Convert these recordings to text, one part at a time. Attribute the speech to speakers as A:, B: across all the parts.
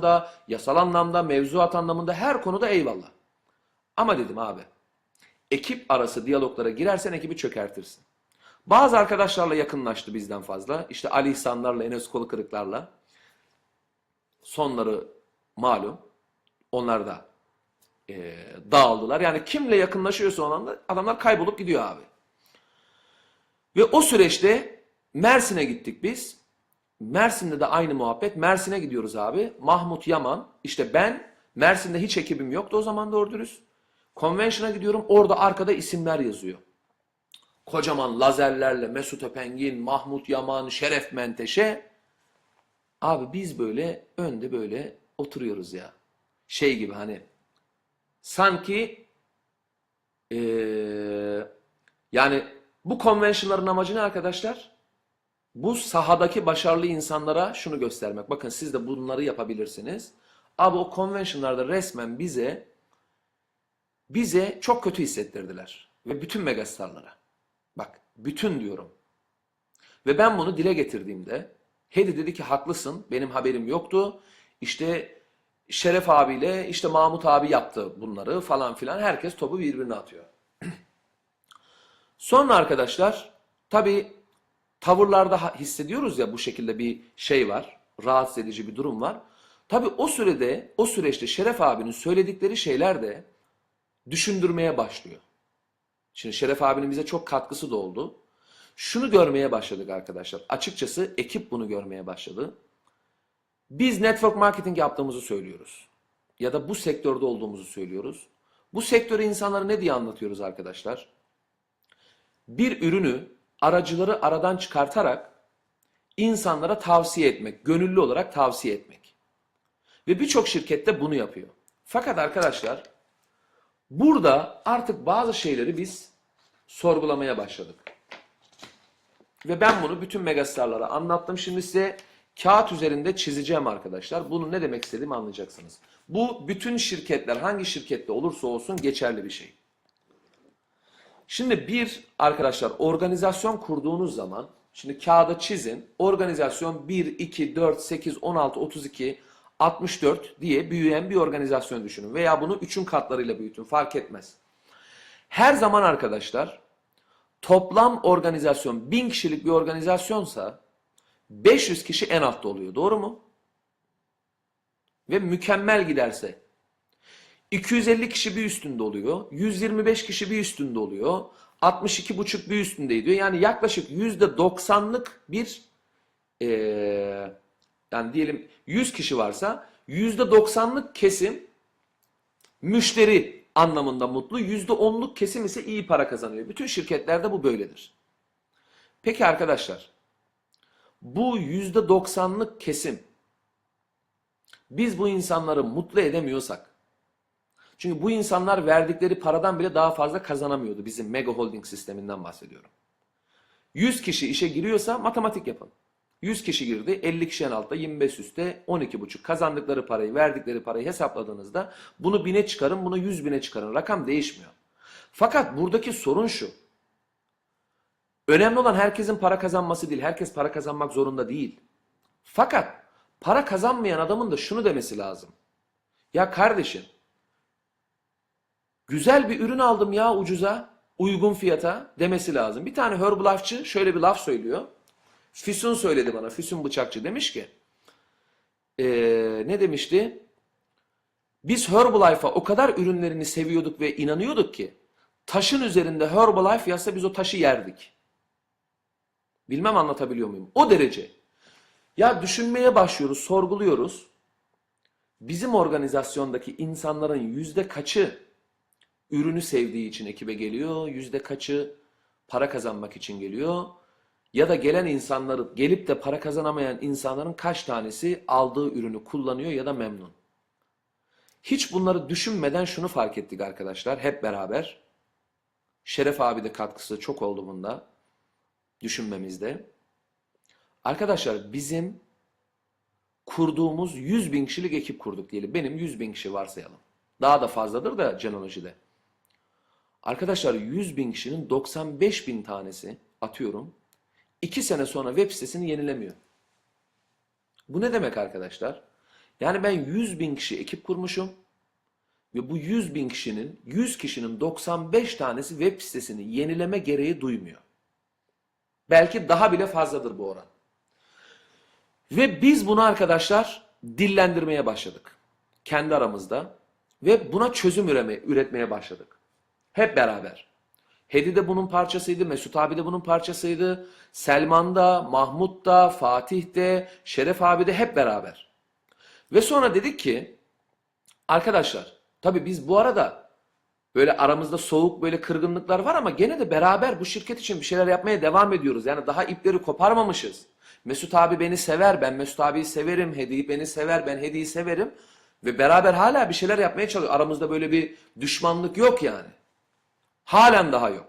A: anlamda, yasal anlamda, mevzuat anlamında her konuda eyvallah. Ama dedim abi, ekip arası diyaloglara girersen ekibi çökertirsin. Bazı arkadaşlarla yakınlaştı bizden fazla. İşte Ali İhsanlarla, Enes Kolu Kırıklarla. Sonları malum. Onlar da e, dağıldılar. Yani kimle yakınlaşıyorsa o anda adamlar kaybolup gidiyor abi. Ve o süreçte Mersin'e gittik biz. Mersin'de de aynı muhabbet. Mersin'e gidiyoruz abi. Mahmut Yaman, işte ben, Mersin'de hiç ekibim yoktu o zaman doğru dürüst. Convention'a gidiyorum, orada arkada isimler yazıyor. Kocaman lazerlerle Mesut Öpengin, Mahmut Yaman, Şeref Menteşe. Abi biz böyle önde böyle oturuyoruz ya. Şey gibi hani sanki eee, yani bu convention'ların amacı ne arkadaşlar? Bu sahadaki başarılı insanlara şunu göstermek. Bakın siz de bunları yapabilirsiniz. Abi o convention'larda resmen bize bize çok kötü hissettirdiler. Ve bütün megastarlara. Bak bütün diyorum. Ve ben bunu dile getirdiğimde Hedi dedi ki haklısın benim haberim yoktu. İşte Şeref abiyle işte Mahmut abi yaptı bunları falan filan. Herkes topu birbirine atıyor. Sonra arkadaşlar tabii tavırlarda hissediyoruz ya bu şekilde bir şey var. Rahatsız edici bir durum var. Tabii o sürede, o süreçte Şeref abinin söyledikleri şeyler de düşündürmeye başlıyor. Şimdi Şeref abinin bize çok katkısı da oldu. Şunu görmeye başladık arkadaşlar. Açıkçası ekip bunu görmeye başladı. Biz network marketing yaptığımızı söylüyoruz. Ya da bu sektörde olduğumuzu söylüyoruz. Bu sektörü insanlara ne diye anlatıyoruz arkadaşlar? Bir ürünü aracıları aradan çıkartarak insanlara tavsiye etmek, gönüllü olarak tavsiye etmek. Ve birçok şirkette bunu yapıyor. Fakat arkadaşlar burada artık bazı şeyleri biz sorgulamaya başladık. Ve ben bunu bütün megastarlara anlattım. Şimdi size kağıt üzerinde çizeceğim arkadaşlar. Bunun ne demek istediğimi anlayacaksınız. Bu bütün şirketler hangi şirkette olursa olsun geçerli bir şey. Şimdi bir arkadaşlar organizasyon kurduğunuz zaman şimdi kağıda çizin. Organizasyon 1, 2, 4, 8, 16, 32, 64 diye büyüyen bir organizasyon düşünün. Veya bunu 3'ün katlarıyla büyütün fark etmez. Her zaman arkadaşlar toplam organizasyon 1000 kişilik bir organizasyonsa 500 kişi en altta oluyor. Doğru mu? Ve mükemmel giderse 250 kişi bir üstünde oluyor. 125 kişi bir üstünde oluyor. 62,5 bir üstünde diyor. Yani yaklaşık %90'lık bir eee, yani diyelim 100 kişi varsa %90'lık kesim müşteri anlamında mutlu. %10'luk kesim ise iyi para kazanıyor. Bütün şirketlerde bu böyledir. Peki arkadaşlar bu %90'lık kesim biz bu insanları mutlu edemiyorsak çünkü bu insanlar verdikleri paradan bile daha fazla kazanamıyordu bizim mega holding sisteminden bahsediyorum. 100 kişi işe giriyorsa matematik yapın. 100 kişi girdi, 50 kişi altta, 25 üstte, 12,5 kazandıkları parayı, verdikleri parayı hesapladığınızda bunu 1000'e çıkarın, bunu 100 bine çıkarın. Rakam değişmiyor. Fakat buradaki sorun şu. Önemli olan herkesin para kazanması değil. Herkes para kazanmak zorunda değil. Fakat para kazanmayan adamın da şunu demesi lazım. Ya kardeşim, güzel bir ürün aldım ya ucuza, uygun fiyata demesi lazım. Bir tane Herbalife'çı şöyle bir laf söylüyor. Füsun söyledi bana, Füsun Bıçakçı demiş ki, eee, ne demişti? Biz Herbalife'a o kadar ürünlerini seviyorduk ve inanıyorduk ki, taşın üzerinde Herbalife yazsa biz o taşı yerdik. Bilmem anlatabiliyor muyum? O derece. Ya düşünmeye başlıyoruz, sorguluyoruz. Bizim organizasyondaki insanların yüzde kaçı ürünü sevdiği için ekibe geliyor, yüzde kaçı para kazanmak için geliyor. Ya da gelen insanları, gelip de para kazanamayan insanların kaç tanesi aldığı ürünü kullanıyor ya da memnun. Hiç bunları düşünmeden şunu fark ettik arkadaşlar hep beraber. Şeref abi de katkısı çok oldu bunda düşünmemizde. Arkadaşlar bizim kurduğumuz 100 bin kişilik ekip kurduk diyelim. Benim 100 bin kişi varsayalım. Daha da fazladır da Canoloji'de. Arkadaşlar 100 bin kişinin 95 bin tanesi atıyorum 2 sene sonra web sitesini yenilemiyor. Bu ne demek arkadaşlar? Yani ben 100 bin kişi ekip kurmuşum. Ve bu 100 bin kişinin 100 kişinin 95 tanesi web sitesini yenileme gereği duymuyor. Belki daha bile fazladır bu oran. Ve biz bunu arkadaşlar dillendirmeye başladık. Kendi aramızda. Ve buna çözüm üretmeye başladık. Hep beraber. Hedi de bunun parçasıydı, Mesut abi de bunun parçasıydı. Selman da, Mahmut da, Fatih de, Şeref abi de hep beraber. Ve sonra dedik ki arkadaşlar tabii biz bu arada böyle aramızda soğuk böyle kırgınlıklar var ama gene de beraber bu şirket için bir şeyler yapmaya devam ediyoruz. Yani daha ipleri koparmamışız. Mesut abi beni sever, ben Mesut abiyi severim, Hedi'yi beni sever, ben Hedi'yi severim. Ve beraber hala bir şeyler yapmaya çalışıyoruz. Aramızda böyle bir düşmanlık yok yani. Halen daha yok.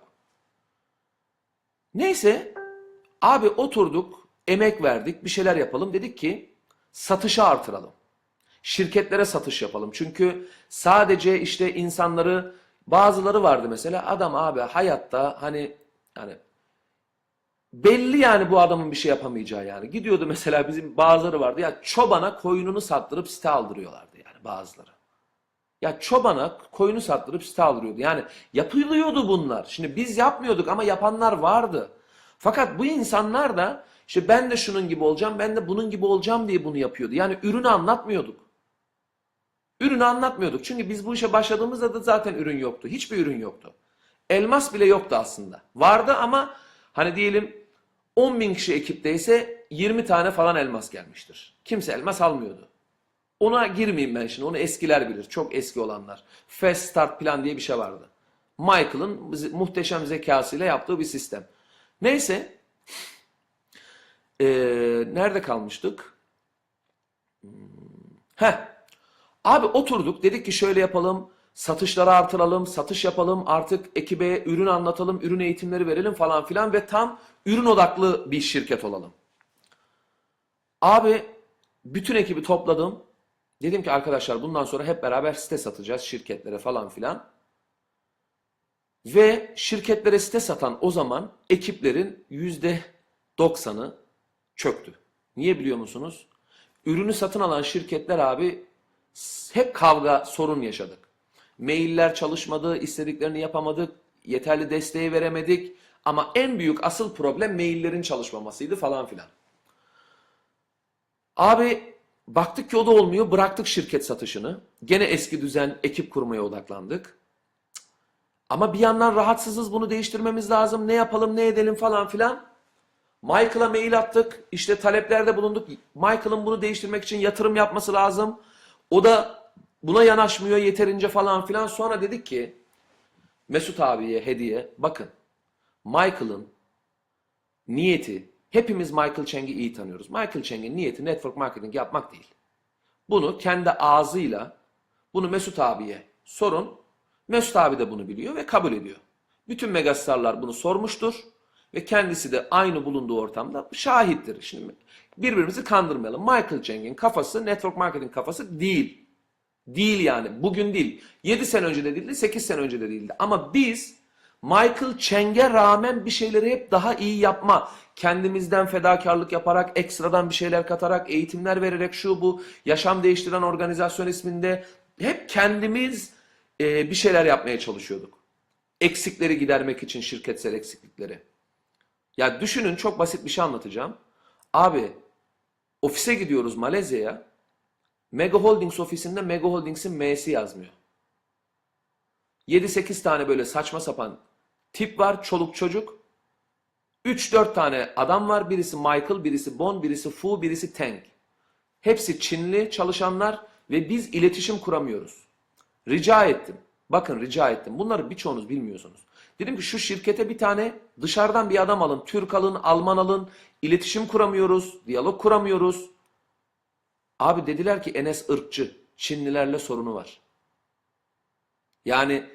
A: Neyse abi oturduk, emek verdik, bir şeyler yapalım. Dedik ki satışa artıralım. Şirketlere satış yapalım. Çünkü sadece işte insanları bazıları vardı mesela adam abi hayatta hani yani belli yani bu adamın bir şey yapamayacağı yani. Gidiyordu mesela bizim bazıları vardı ya çobana koyununu sattırıp site aldırıyorlardı yani bazıları. Ya çobana koyunu sattırıp site aldırıyordu. Yani yapılıyordu bunlar. Şimdi biz yapmıyorduk ama yapanlar vardı. Fakat bu insanlar da işte ben de şunun gibi olacağım, ben de bunun gibi olacağım diye bunu yapıyordu. Yani ürünü anlatmıyorduk. Ürünü anlatmıyorduk. Çünkü biz bu işe başladığımızda da zaten ürün yoktu. Hiçbir ürün yoktu. Elmas bile yoktu aslında. Vardı ama hani diyelim 10 bin kişi ekipteyse 20 tane falan elmas gelmiştir. Kimse elmas almıyordu. Ona girmeyeyim ben şimdi. Onu eskiler bilir. Çok eski olanlar. Fast Start Plan diye bir şey vardı. Michael'ın muhteşem zekasıyla yaptığı bir sistem. Neyse. Ee, nerede kalmıştık? Hmm. Heh. Abi oturduk. Dedik ki şöyle yapalım. Satışları artıralım. Satış yapalım. Artık ekibe ürün anlatalım. Ürün eğitimleri verelim falan filan. Ve tam ürün odaklı bir şirket olalım. Abi bütün ekibi topladım. Dedim ki arkadaşlar bundan sonra hep beraber site satacağız şirketlere falan filan. Ve şirketlere site satan o zaman ekiplerin yüzde doksanı çöktü. Niye biliyor musunuz? Ürünü satın alan şirketler abi hep kavga, sorun yaşadık. Mailler çalışmadı, istediklerini yapamadık, yeterli desteği veremedik. Ama en büyük asıl problem maillerin çalışmamasıydı falan filan. Abi baktık ki o da olmuyor, bıraktık şirket satışını. Gene eski düzen ekip kurmaya odaklandık. Ama bir yandan rahatsızız bunu değiştirmemiz lazım. Ne yapalım ne edelim falan filan. Michael'a mail attık. İşte taleplerde bulunduk. Michael'ın bunu değiştirmek için yatırım yapması lazım. O da buna yanaşmıyor yeterince falan filan. Sonra dedik ki Mesut abiye hediye bakın Michael'ın niyeti hepimiz Michael Cheng'i iyi tanıyoruz. Michael Cheng'in niyeti network marketing yapmak değil. Bunu kendi ağzıyla bunu Mesut abiye sorun. Mesut abi de bunu biliyor ve kabul ediyor. Bütün megastarlar bunu sormuştur ve kendisi de aynı bulunduğu ortamda şahittir. Şimdi birbirimizi kandırmayalım. Michael Cheng'in kafası network marketing kafası değil. Değil yani. Bugün değil. 7 sene önce de değildi, 8 sene önce de değildi. Ama biz Michael Cheng'e rağmen bir şeyleri hep daha iyi yapma, kendimizden fedakarlık yaparak, ekstradan bir şeyler katarak, eğitimler vererek şu bu yaşam değiştiren organizasyon isminde hep kendimiz e, bir şeyler yapmaya çalışıyorduk. Eksikleri gidermek için şirketsel eksiklikleri. Ya düşünün çok basit bir şey anlatacağım. Abi ofise gidiyoruz Malezya'ya. Mega Holdings ofisinde Mega Holdings'in M'si yazmıyor. 7-8 tane böyle saçma sapan tip var, çoluk çocuk. 3-4 tane adam var. Birisi Michael, birisi Bon, birisi Fu, birisi Teng. Hepsi Çinli çalışanlar ve biz iletişim kuramıyoruz. Rica ettim. Bakın rica ettim. Bunları birçoğunuz bilmiyorsunuz. Dedim ki şu şirkete bir tane dışarıdan bir adam alın. Türk alın, Alman alın. İletişim kuramıyoruz. Diyalog kuramıyoruz. Abi dediler ki Enes ırkçı. Çinlilerle sorunu var. Yani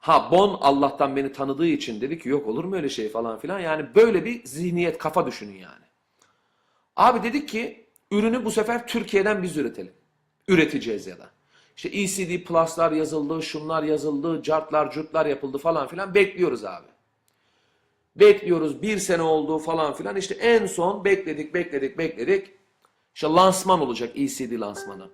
A: ha Bon Allah'tan beni tanıdığı için dedi ki yok olur mu öyle şey falan filan. Yani böyle bir zihniyet kafa düşünün yani. Abi dedik ki ürünü bu sefer Türkiye'den biz üretelim. Üreteceğiz ya da. İşte ECD Plus'lar yazıldı, şunlar yazıldı, cartlar, curtlar yapıldı falan filan. Bekliyoruz abi. Bekliyoruz. Bir sene oldu falan filan. İşte en son bekledik, bekledik, bekledik. İşte lansman olacak ECD lansmanı.